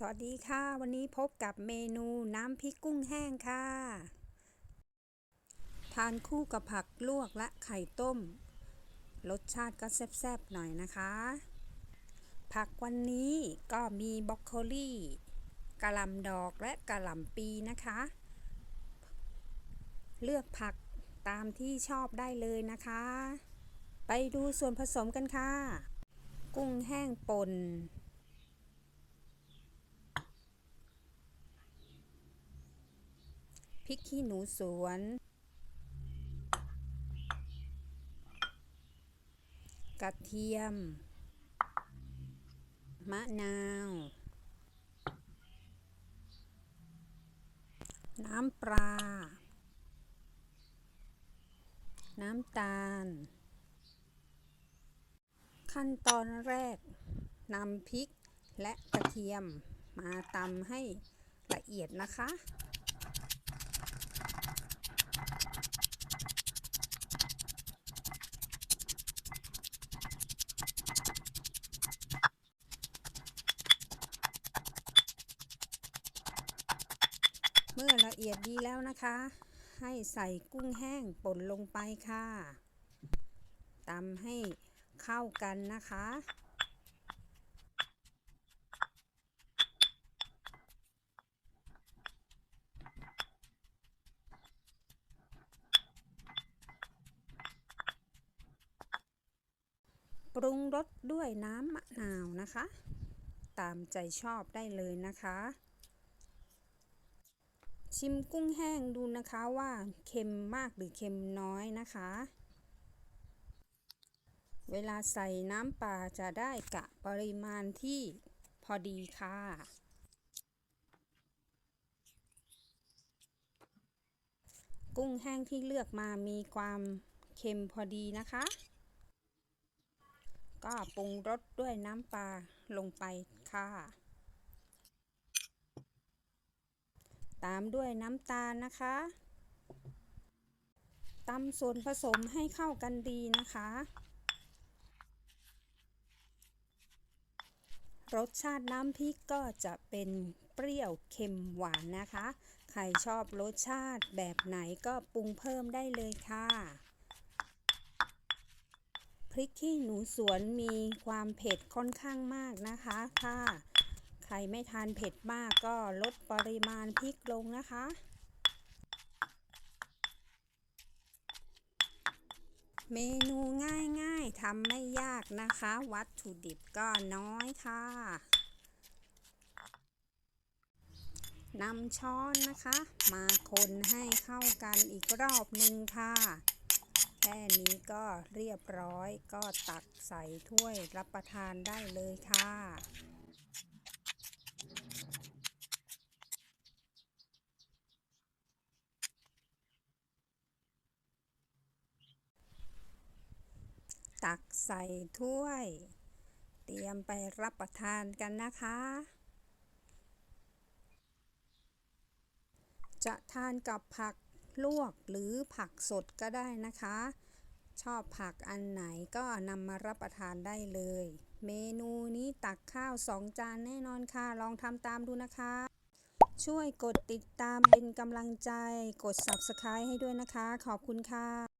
สวัสดีค่ะ วันนี้พบกับเมนูน้ำพริกกุ้งแห้งค่ะ ทานคู่กับผักลวกและไข่ต้ม รสชาติก็แซ่บๆหน่อยนะคะ ผักวันนี้ก็มีบรอกโคลีกะหล่ำดอกและกะหล่ำปีนะคะ เลือกผักตามที่ชอบได้เลยนะคะ ไปดูส่วนผสมกันค่ะ กุ้งแห้งป่น พริกขี้หนูสวน กระเทียม มะนาว น้ำปลา น้ำตาล ขั้นตอนแรกนำพริกและกระเทียมมาตำให้ละเอียดนะคะ เมื่อละเอียดดีแล้วนะคะ ให้ใส่กุ้งแห้งป่นลงไปค่ะตำให้เข้ากันนะคะ ปรุงรสด้วยน้ำมะนาวนะคะ ตามใจชอบได้เลยนะคะ ชิมกุ้งแห้งดูนะคะว่าเค็มมากหรือเค็มน้อยนะคะ เวลาใส่น้ำปลาจะได้กะปริมาณที่พอดีค่ะ กุ้งแห้งที่เลือกมามีความเค็มพอดีนะคะ ก็ปรุงรสด้วยน้ำปลาลงไปค่ะ ตามด้วยน้ำตาลนะคะตำส่วนผสมให้เข้ากันดีนะคะ รสชาติน้ำพริกก็จะเป็นเปรี้ยวเค็มหวานนะคะ ใครชอบรสชาติแบบไหนก็ปรุงเพิ่มได้เลยค่ะพริกขี้หนูสวนมีความเผ็ดค่อนข้างมากนะคะ ถ้า ใครไม่ทานเผ็ดมากก็ลดปริมาณพริกลงนะคะ เมนูง่ายๆทำไม่ยากนะคะ วัตถุดิบก็น้อยค่ะนำช้อนนะคะ มาคนให้เข้ากันอีกรอบหนึ่งค่ะ แค่นี้ก็เรียบร้อยก็ตักใส่ถ้วยรับประทานได้เลยค่ะ ตักใส่ถ้วย เตรียมไปรับประทานกันนะคะ จะทานกับผักลวกหรือผักสดก็ได้นะคะ ชอบผักอันไหนก็นำมารับประทานได้เลย เมนูนี้ตักข้าวสองจานแน่นอนค่ะ ลองทำตามดูนะคะ ช่วยกดติดตามเป็นกำลังใจ กด Subscribe ให้ด้วยนะคะ ขอบคุณค่ะ